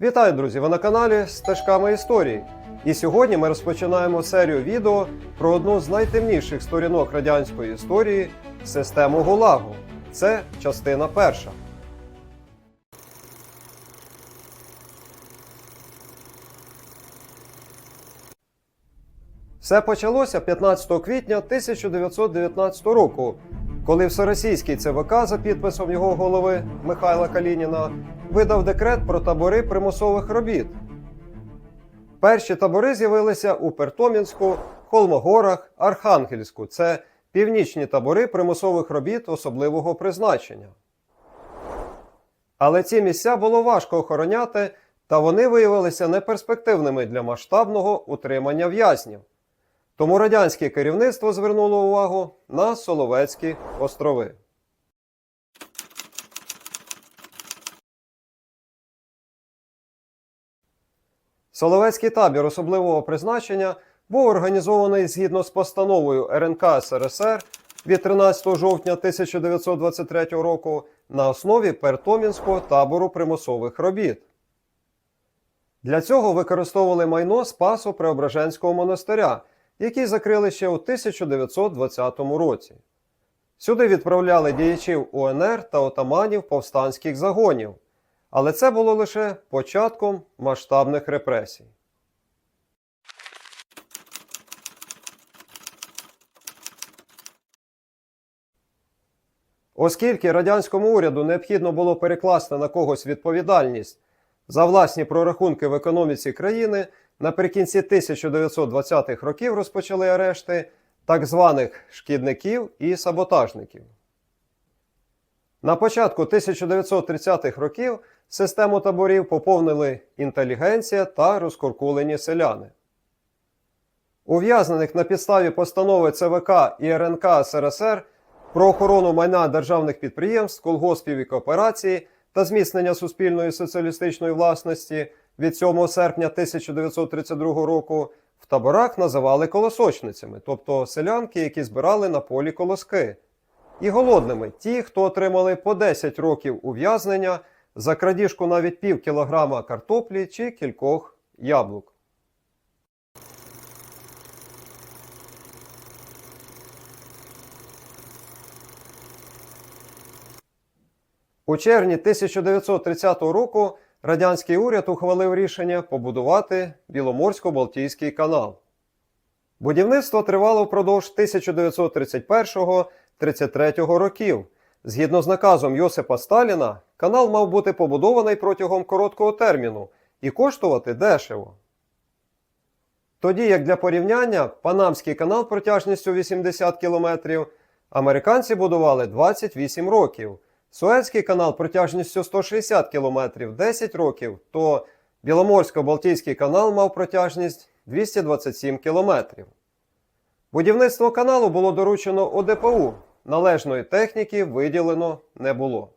Вітаю, друзі! Ви на каналі Стежками історії. І сьогодні ми розпочинаємо серію відео про одну з найтемніших сторінок радянської історії систему ГУЛАГу. Це частина перша. Все почалося 15 квітня 1919 року, коли всеросійський ЦВК за підписом його голови Михайла Калініна видав декрет про табори примусових робіт. Перші табори з'явилися у Пертомінську, Холмогорах, Архангельську. Це північні табори примусових робіт особливого призначення. Але ці місця було важко охороняти, та вони виявилися неперспективними для масштабного утримання в'язнів. Тому радянське керівництво звернуло увагу на Соловецькі острови. Соловецький табір особливого призначення був організований згідно з постановою РНК СРСР від 13 жовтня 1923 року на основі Пертомінського табору примусових робіт. Для цього використовували майно Спасо Преображенського монастиря, який закрили ще у 1920 році. Сюди відправляли діячів УНР та отаманів повстанських загонів, але це було лише початком масштабних репресій. Оскільки радянському уряду необхідно було перекласти на когось відповідальність за власні прорахунки в економіці країни, наприкінці 1920-х років розпочали арешти так званих шкідників і саботажників. На початку 1930-х років систему таборів поповнили інтелігенція та розкуркулені селяни. Ув'язнених на підставі постанови ЦВК і РНК СРСР про охорону майна державних підприємств, колгоспів і кооперації та зміцнення суспільної соціалістичної власності від 7 серпня 1932 року в таборах називали колосочницями, тобто селянки, які збирали на полі колоски, і голодними ті, хто отримали по 10 років ув'язнення за крадіжку навіть пів кілограма картоплі чи кількох яблук. У червні 1930 року радянський уряд ухвалив рішення побудувати Біломорсько-Балтійський канал. Будівництво тривало впродовж 1931-33 років. Згідно з наказом Йосипа Сталіна, канал мав бути побудований протягом короткого терміну і коштувати дешево. Тоді, як для порівняння, Панамський канал протяжністю 80 км американці будували 28 років. Суецький канал протяжністю 160 км 10 років, то Біломорсько-Балтійський канал мав протяжність 227 км. Будівництво каналу було доручено ОДПУ, належної техніки виділено не було.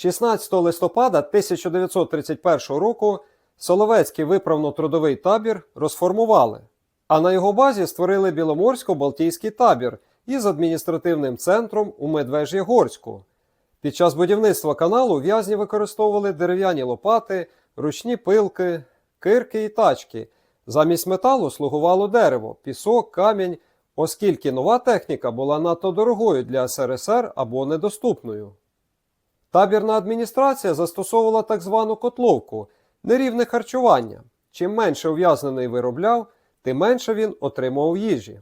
16 листопада 1931 року Соловецький виправно-трудовий табір розформували, а на його базі створили Біломорсько-Балтійський табір із адміністративним центром у Медвеж'єгорську. Під час будівництва каналу в'язні використовували дерев'яні лопати, ручні пилки, кирки і тачки. Замість металу слугувало дерево, пісок, камінь, оскільки нова техніка була надто дорогою для СРСР або недоступною. Табірна адміністрація застосовувала так звану котловку нерівне харчування. Чим менше ув'язнений виробляв, тим менше він отримував їжі.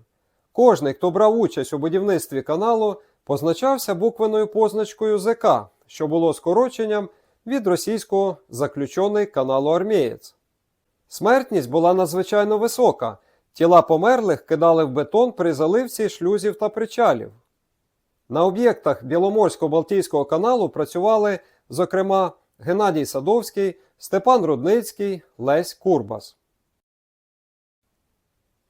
Кожний, хто брав участь у будівництві каналу, позначався буквеною позначкою ЗК, що було скороченням від російського заключений каналу армієць. Смертність була надзвичайно висока. Тіла померлих кидали в бетон при заливці шлюзів та причалів. На об'єктах Біломорсько-Балтійського каналу працювали, зокрема, Геннадій Садовський, Степан Рудницький, Лесь Курбас.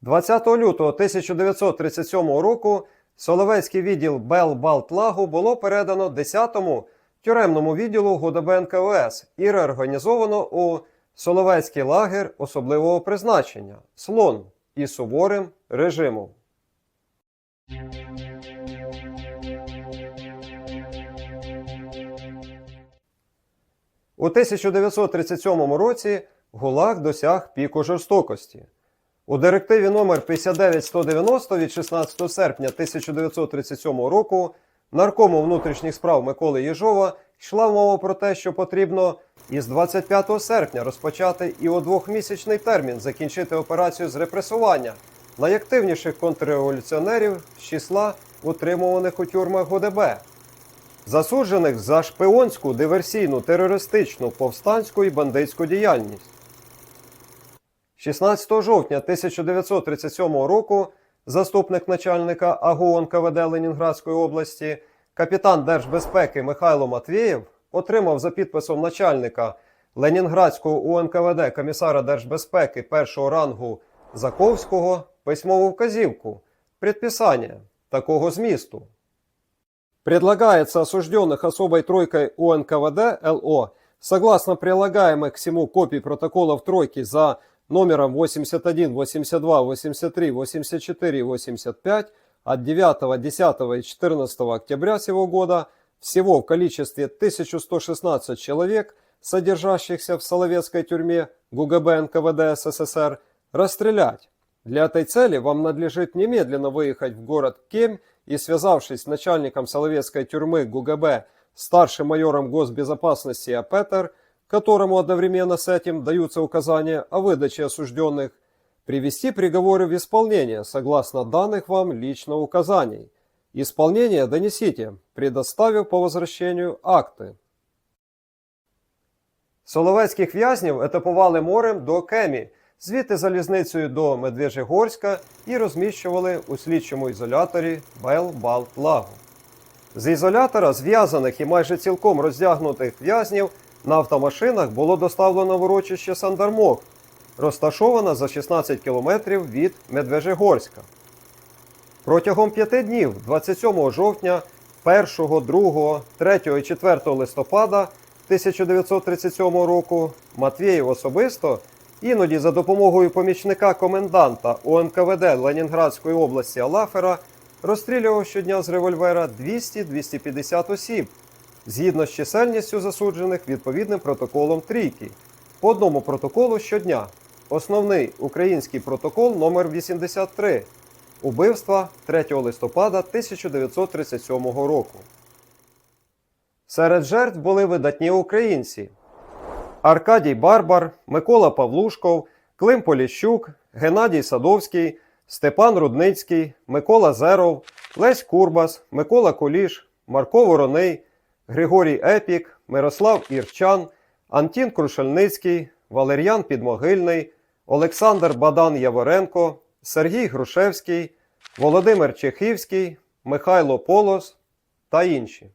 20 лютого 1937 року Соловецький відділ Бел-Балтлагу було передано 10-му тюремному відділу ГУДБ НКВС і реорганізовано у Соловецький лагер особливого призначення слон із суворим режимом. У 1937 році ГУЛАГ досяг піку жорстокості. У директиві номер 59190 від 16 серпня 1937 року наркому внутрішніх справ Миколи Єжова йшла мова про те, що потрібно із 25 серпня розпочати і у двохмісячний термін закінчити операцію з репресування найактивніших контрреволюціонерів з числа утримуваних у тюрмах ГУДБ, засуджених за шпионську, диверсійну, терористичну, повстанську і бандитську діяльність. 16 жовтня 1937 року заступник начальника АГУ НКВД Ленінградської області, капітан Держбезпеки Михайло Матвєєв отримав за підписом начальника Ленінградського УНКВД комісара Держбезпеки першого рангу Заковського письмову вказівку предписання такого змісту. Предлагается осужденных особой тройкой УНКВД ЛО, согласно прилагаемых к всему копий протоколов тройки за номером 81, 82, 83, 84 и 85 от 9, 10 и 14 октября сего года всего в количестве 1116 человек, содержащихся в Соловецкой тюрьме ГУГБ НКВД СССР, расстрелять. Для этой цели вам надлежит немедленно выехать в город Кемь и, связавшись с начальником Соловецкой тюрьмы ГУГБ, старшим майором госбезопасности Апетер, которому одновременно с этим даются указания о выдаче осужденных, привести приговоры в исполнение согласно данных вам лично указаний. Исполнение донесите, предоставив по возвращению акты. Соловецьких в'язнів етапували морем до Кемі, звідти залізницею до Медвежигорська і розміщували у слідчому ізоляторі Бел-Балт-Лагу. З ізолятора зв'язаних і майже цілком роздягнутих в'язнів на автомашинах було доставлено в урочище Сандармок, розташоване за 16 кілометрів від Медвежигорська. Протягом п'яти днів 27 жовтня, 1, 2, 3 і 4 листопада 1937 року Матвєєв особисто, іноді за допомогою помічника коменданта УНКВД Ленінградської області Алафера, розстрілював щодня з револьвера 200-250 осіб, згідно з чисельністю засуджених відповідним протоколом трійки, по одному протоколу щодня. Основний український протокол номер 83 Убивства 3 листопада 1937 року. Серед жертв були видатні українці: Аркадій Барбар, Микола Павлушков, Клим Поліщук, Геннадій Садовський, Степан Рудницький, Микола Зеров, Лесь Курбас, Микола Куліш, Марко Вороний, Григорій Епік, Мирослав Ірчан, Антін Крушельницький, Валер'ян Підмогильний, Олександр Бадан Яворенко, Сергій Грушевський, Володимир Чехівський, Михайло Полос та інші.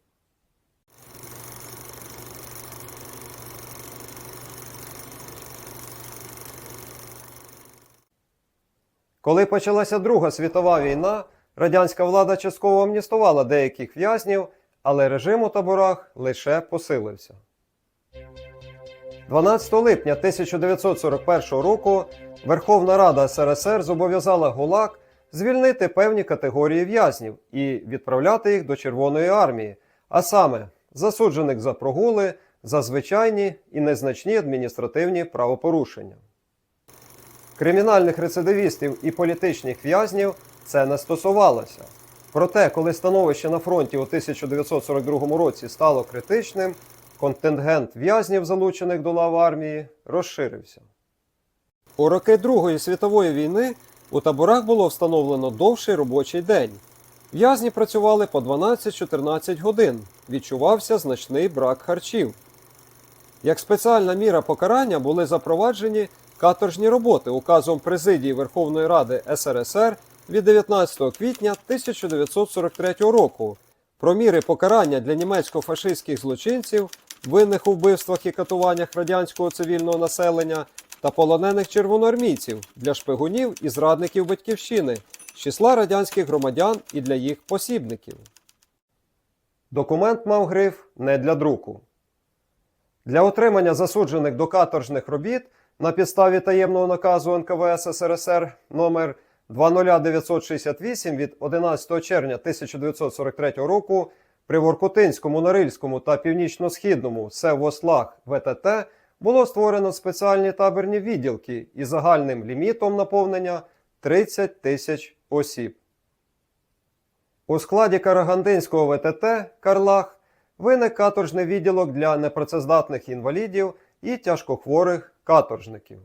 Коли почалася Друга світова війна, радянська влада частково амністувала деяких в'язнів, але режим у таборах лише посилився. 12 липня 1941 року Верховна Рада СРСР зобов'язала ГУЛАГ звільнити певні категорії в'язнів і відправляти їх до Червоної армії, а саме засуджених за прогули, за звичайні і незначні адміністративні правопорушення. Кримінальних рецидивістів і політичних в'язнів це не стосувалося. Проте, коли становище на фронті у 1942 році стало критичним, контингент в'язнів, залучених до лав армії, розширився. У роки Другої світової війни у таборах було встановлено довший робочий день. В'язні працювали по 12-14 годин, відчувався значний брак харчів. Як спеціальна міра покарання були запроваджені каторжні роботи указом Президії Верховної Ради СРСР від 19 квітня 1943 року про міри покарання для німецько-фашистських злочинців, винних у вбивствах і катуваннях радянського цивільного населення та полонених червоноармійців для шпигунів і зрадників батьківщини з числа радянських громадян і для їх посібників. Документ мав гриф не для друку. Для отримання засуджених до каторжних робіт на підставі таємного наказу НКВС СРСР номер 20968 від 11 червня 1943 року при Воркутинському, Норильському та Північно-Східному Севослах ВТТ було створено спеціальні табірні відділки із загальним лімітом наповнення 30 тисяч осіб. У складі Карагандинського ВТТ Карлах виник каторжний відділок для непрацездатних інвалідів і тяжкохворих каторжників.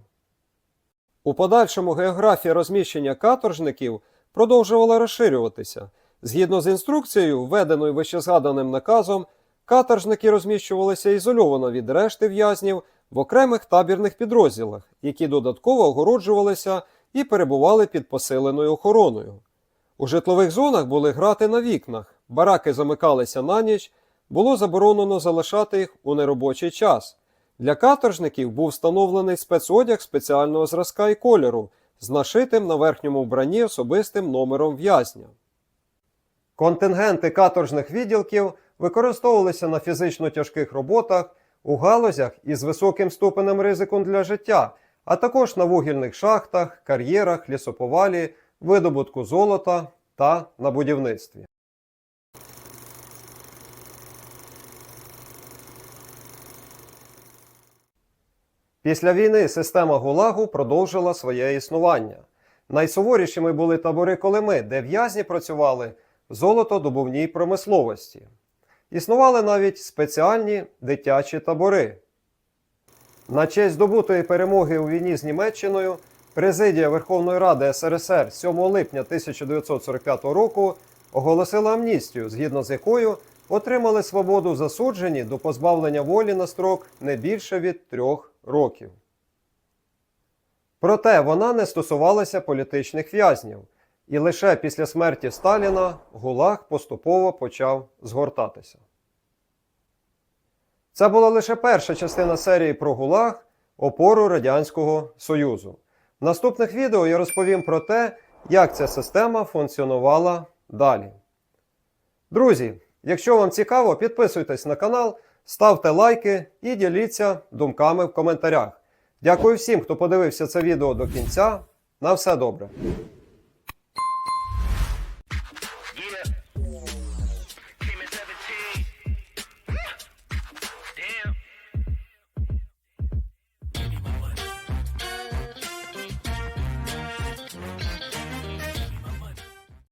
У подальшому географія розміщення каторжників продовжувала розширюватися. Згідно з інструкцією, введеною вищезгаданим наказом, каторжники розміщувалися ізольовано від решти в'язнів в окремих табірних підрозділах, які додатково огороджувалися і перебували під посиленою охороною. У житлових зонах були грати на вікнах, бараки замикалися на ніч, було заборонено залишати їх у неробочий час. Для каторжників був встановлений спецодяг спеціального зразка і кольору з нашитим на верхньому вбранні особистим номером в'язня. Контингенти каторжних відділків використовувалися на фізично тяжких роботах у галузях із високим ступенем ризику для життя, а також на вугільних шахтах, кар'єрах, лісоповалі, видобутку золота та на будівництві. Після війни система ГУЛАГу продовжила своє існування. Найсуворішими були табори Колими, де в'язні працювали в золотодобувній промисловості. Існували навіть спеціальні дитячі табори. На честь здобутої перемоги у війні з Німеччиною Президія Верховної Ради СРСР 7 липня 1945 року оголосила амністію, згідно з якою отримали свободу засуджені до позбавлення волі на строк не більше від трьох років. Проте вона не стосувалася політичних в'язнів, і лише після смерті Сталіна ГУЛАГ поступово почав згортатися. Це була лише перша частина серії про ГУЛАГ опору Радянського Союзу. В наступних відео я розповім про те, як ця система функціонувала далі. Друзі, якщо вам цікаво, підписуйтесь на канал, ставте лайки і діліться думками в коментарях. Дякую всім, хто подивився це відео до кінця. На все добре!